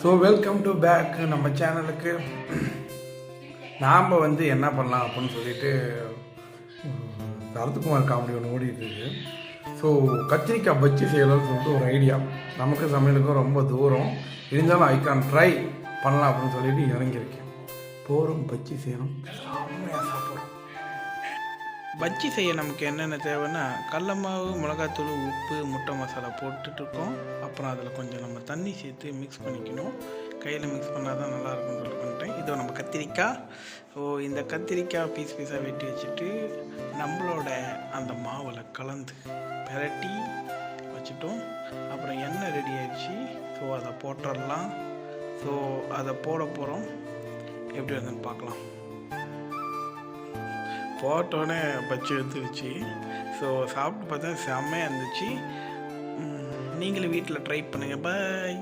So welcome to back நம்ம சேனலுக்கு நாம் வந்து என்ன பண்ணலாம் அப்படின்னு சொல்லிட்டு சரத்குமார் காமெடி ஒன்று ஓடிட்டு இருக்கு. ஸோ கத்திரிக்காய் பஜ்ஜி செய்யலாம்னு சொல்லிட்டு ஒரு ஐடியா நமக்கு சமையலுக்கும் ரொம்ப தூரம். இருந்தாலும் ஐ கான் ட்ரை பண்ணலாம் அப்படின்னு சொல்லிட்டு இறங்கியிருக்கேன். போகிறோம் பஜ்ஜி செய்யணும். செம்மையாக சாப்பிட்றோம் பஜ்ஜி செய்ய நமக்கு என்னென்ன தேவைன்னா கடல மாவு மிளகாத்தூள் உப்பு முட்டை மசாலா போட்டுட்ருக்கோம் அப்புறம் அதில் கொஞ்சம் நம்ம தண்ணி சேர்த்து மிக்ஸ் பண்ணிக்கணும். கையில் மிக்ஸ் பண்ணால் தான் நல்லாயிருக்கும்னு சொல்லி பண்ணிட்டேன் இதோ நம்ம கத்திரிக்காய். ஸோ இந்த கத்திரிக்காய் பீஸ் பீஸாக வெட்டி வச்சுட்டு நம்மளோட அந்த மாவில் கலந்து பிரட்டி வச்சுட்டோம். அப்புறம் எண்ணெய் ரெடி ஆயிடுச்சு. ஸோ அதை போட்டுடலாம். ஸோ அதை போட போகிறோம் எப்படி வருதுன்னு பார்க்கலாம். போட்டோன்னே பச்சு எடுத்துருச்சு ஸோ சாப்பிட்டு பார்த்தா செம்மையாக இருந்துச்சு. நீங்களும் வீட்டில் ட்ரை பண்ணுங்கள் பாய்